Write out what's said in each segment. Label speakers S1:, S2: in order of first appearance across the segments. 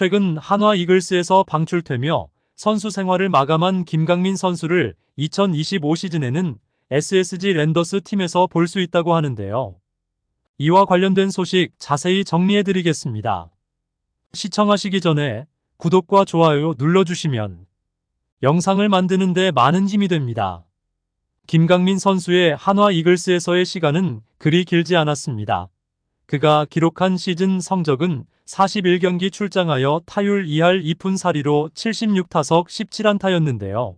S1: 최근 한화 이글스에서 방출되며 선수 생활을 마감한 김강민 선수를 2025 시즌에는 SSG 랜더스 팀에서 볼 수 있다고 하는데요. 이와 관련된 소식 자세히 정리해 드리겠습니다. 시청하시기 전에 구독과 좋아요 눌러주시면 영상을 만드는데 많은 힘이 됩니다. 김강민 선수의 한화 이글스에서의 시간은 그리 길지 않았습니다. 그가 기록한 시즌 성적은 41경기 출장하여 타율 2할 2푼 4리로 76타석 17안타였는데요.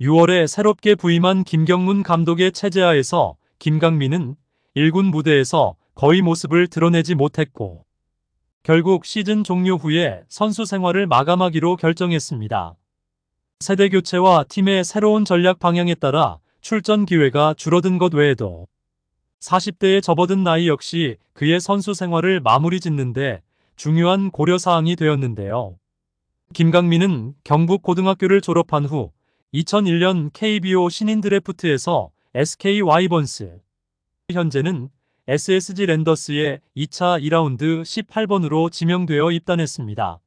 S1: 6월에 새롭게 부임한 김경문 감독의 체제하에서 김강민은 1군 무대에서 거의 모습을 드러내지 못했고 결국 시즌 종료 후에 선수 생활을 마감하기로 결정했습니다. 세대 교체와 팀의 새로운 전략 방향에 따라 출전 기회가 줄어든 것 외에도 40대에 접어든 나이 역시 그의 선수 생활을 마무리 짓는데 중요한 고려사항이 되었는데요. 김강민은 경북 고등학교를 졸업한 후 2001년 KBO 신인 드래프트에서 SK 와이번스, 현재는 SSG 랜더스의 2차 2라운드 18번으로 지명되어 입단했습니다.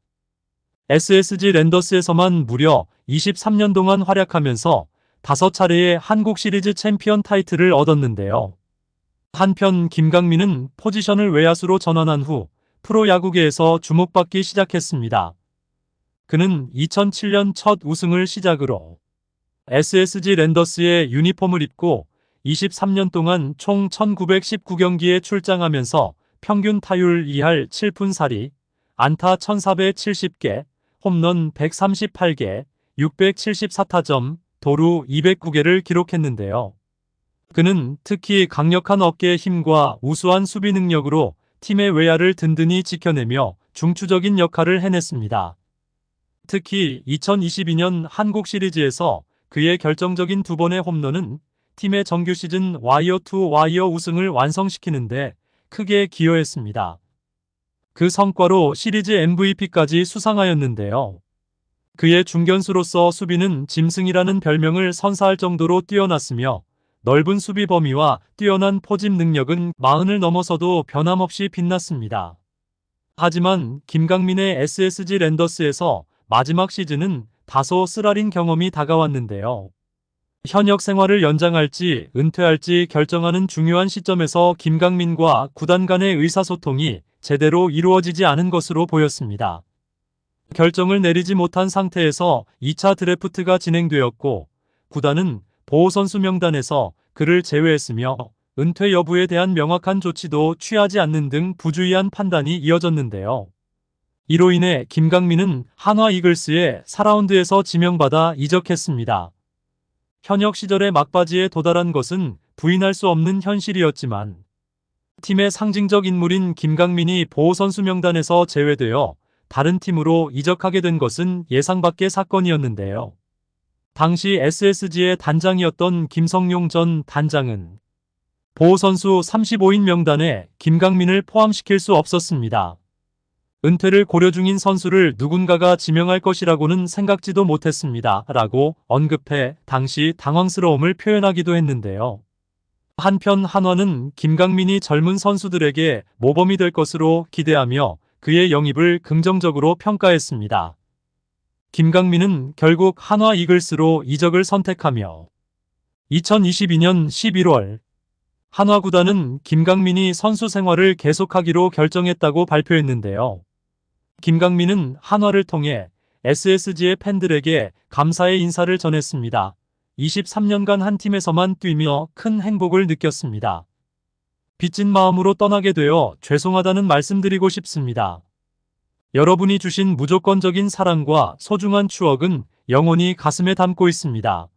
S1: SSG 랜더스에서만 무려 23년 동안 활약하면서 5차례의 한국 시리즈 챔피언 타이틀을 얻었는데요. 한편 김강민은 포지션을 외야수로 전환한 후 프로야구계에서 주목받기 시작했습니다. 그는 2007년 첫 우승을 시작으로 SSG 랜더스의 유니폼을 입고 23년 동안 총 1919경기에 출장하면서 평균 타율 2할 7푼 4리, 안타 1470개, 홈런 138개, 674타점, 도루 209개를 기록했는데요. 그는 특히 강력한 어깨의 힘과 우수한 수비 능력으로 팀의 외야를 든든히 지켜내며 중추적인 역할을 해냈습니다. 특히 2022년 한국 시리즈에서 그의 결정적인 두 번의 홈런은 팀의 정규 시즌 와이어 투 와이어 우승을 완성시키는데 크게 기여했습니다. 그 성과로 시리즈 MVP까지 수상하였는데요. 그의 중견수로서 수비는 짐승이라는 별명을 선사할 정도로 뛰어났으며 넓은 수비 범위와 뛰어난 포집 능력은 마흔을 넘어서도 변함없이 빛났습니다. 하지만 김강민의 SSG 랜더스에서 마지막 시즌은 다소 쓰라린 경험이 다가왔는데요. 현역 생활을 연장할지 은퇴할지 결정하는 중요한 시점에서 김강민과 구단 간의 의사소통이 제대로 이루어지지 않은 것으로 보였습니다. 결정을 내리지 못한 상태에서 2차 드래프트가 진행되었고 구단은 보호 선수 명단에서 그를 제외했으며 은퇴 여부에 대한 명확한 조치도 취하지 않는 등 부주의한 판단이 이어졌는데요. 이로 인해 김강민은 한화 이글스의 4라운드에서 지명받아 이적했습니다. 현역 시절의 막바지에 도달한 것은 부인할 수 없는 현실이었지만 팀의 상징적 인물인 김강민이 보호 선수 명단에서 제외되어 다른 팀으로 이적하게 된 것은 예상 밖의 사건이었는데요. 당시 SSG의 단장이었던 김성용 전 단장은 보호 선수 35인 명단에 김강민을 포함시킬 수 없었습니다. 은퇴를 고려 중인 선수를 누군가가 지명할 것이라고는 생각지도 못했습니다. 라고 언급해 당시 당황스러움을 표현하기도 했는데요. 한편 한화는 김강민이 젊은 선수들에게 모범이 될 것으로 기대하며 그의 영입을 긍정적으로 평가했습니다. 김강민은 결국 한화 이글스로 이적을 선택하며 2022년 11월 한화 구단은 김강민이 선수 생활을 계속하기로 결정했다고 발표했는데요. 김강민은 한화를 통해 SSG의 팬들에게 감사의 인사를 전했습니다. 23년간 한 팀에서만 뛰며 큰 행복을 느꼈습니다. 빚진 마음으로 떠나게 되어 죄송하다는 말씀드리고 싶습니다. 여러분이 주신 무조건적인 사랑과 소중한 추억은 영원히 가슴에 담고 있습니다.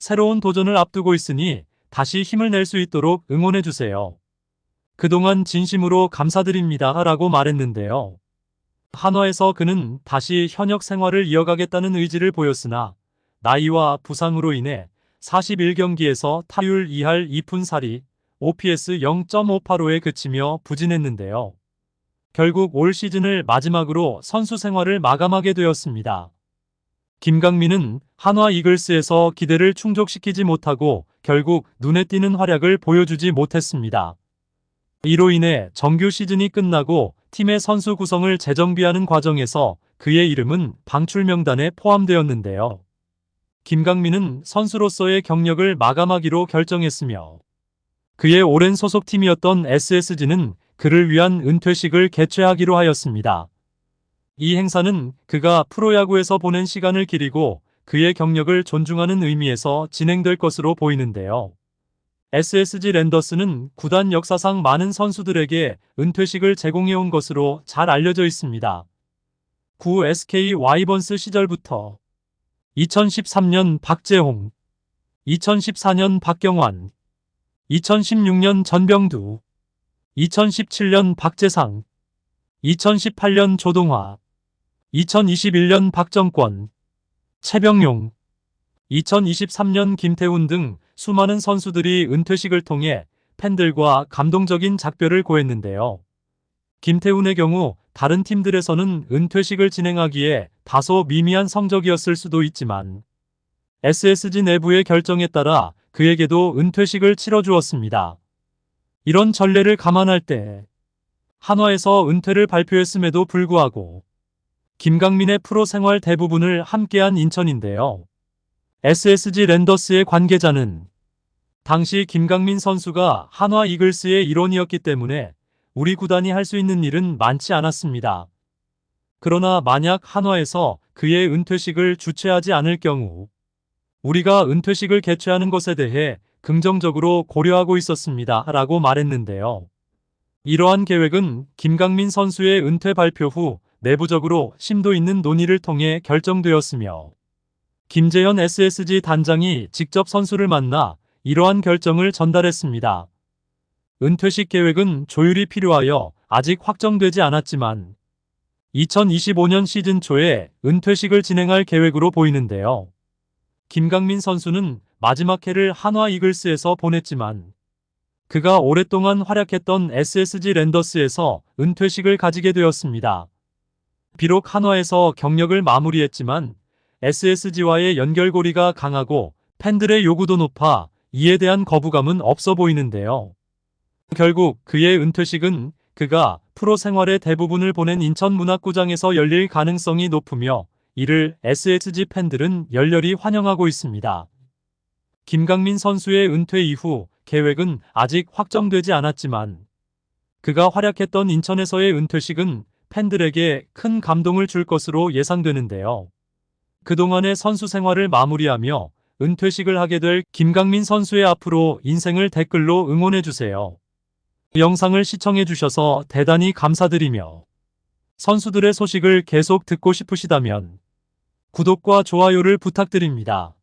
S1: 새로운 도전을 앞두고 있으니 다시 힘을 낼 수 있도록 응원해 주세요. 그동안 진심으로 감사드립니다. 라고 말했는데요. 한화에서 그는 다시 현역 생활을 이어가겠다는 의지를 보였으나 나이와 부상으로 인해 41경기에서 타율 2할 2푼 4리, OPS 0.585에 그치며 부진했는데요. 결국 올 시즌을 마지막으로 선수 생활을 마감하게 되었습니다. 김강민은 한화 이글스에서 기대를 충족시키지 못하고 결국 눈에 띄는 활약을 보여주지 못했습니다. 이로 인해 정규 시즌이 끝나고 팀의 선수 구성을 재정비하는 과정에서 그의 이름은 방출 명단에 포함되었는데요. 김강민은 선수로서의 경력을 마감하기로 결정했으며 그의 오랜 소속팀이었던 SSG는 그를 위한 은퇴식을 개최하기로 하였습니다. 이 행사는 그가 프로야구에서 보낸 시간을 기리고 그의 경력을 존중하는 의미에서 진행될 것으로 보이는데요. SSG 랜더스는 구단 역사상 많은 선수들에게 은퇴식을 제공해온 것으로 잘 알려져 있습니다. 구 SK 와이번스 시절부터 2013년 박재홍, 2014년 박경환, 2016년 전병두, 2017년 박재상, 2018년 조동화, 2021년 박정권, 최병용, 2023년 김태훈 등 수많은 선수들이 은퇴식을 통해 팬들과 감동적인 작별을 고했는데요. 김태훈의 경우 다른 팀들에서는 은퇴식을 진행하기에 다소 미미한 성적이었을 수도 있지만 SSG 내부의 결정에 따라 그에게도 은퇴식을 치러주었습니다. 이런 전례를 감안할 때 한화에서 은퇴를 발표했음에도 불구하고 김강민의 프로 생활 대부분을 함께한 인천인데요. SSG 랜더스의 관계자는 당시 김강민 선수가 한화 이글스의 일원이었기 때문에 우리 구단이 할 수 있는 일은 많지 않았습니다. 그러나 만약 한화에서 그의 은퇴식을 주최하지 않을 경우 우리가 은퇴식을 개최하는 것에 대해 긍정적으로 고려하고 있었습니다. 라고 말했는데요. 이러한 계획은 김강민 선수의 은퇴 발표 후 내부적으로 심도 있는 논의를 통해 결정되었으며 김재현 SSG 단장이 직접 선수를 만나 이러한 결정을 전달했습니다. 은퇴식 계획은 조율이 필요하여 아직 확정되지 않았지만 2025년 시즌 초에 은퇴식을 진행할 계획으로 보이는데요. 김강민 선수는 마지막 해를 한화 이글스에서 보냈지만 그가 오랫동안 활약했던 SSG 랜더스에서 은퇴식을 가지게 되었습니다. 비록 한화에서 경력을 마무리했지만 SSG와의 연결고리가 강하고 팬들의 요구도 높아 이에 대한 거부감은 없어 보이는데요. 결국 그의 은퇴식은 그가 프로 생활의 대부분을 보낸 인천문학구장에서 열릴 가능성이 높으며 이를 SSG 팬들은 열렬히 환영하고 있습니다. 김강민 선수의 은퇴 이후 계획은 아직 확정되지 않았지만 그가 활약했던 인천에서의 은퇴식은 팬들에게 큰 감동을 줄 것으로 예상되는데요. 그동안의 선수 생활을 마무리하며 은퇴식을 하게 될 김강민 선수의 앞으로 인생을 댓글로 응원해주세요. 영상을 시청해주셔서 대단히 감사드리며 선수들의 소식을 계속 듣고 싶으시다면 구독과 좋아요를 부탁드립니다.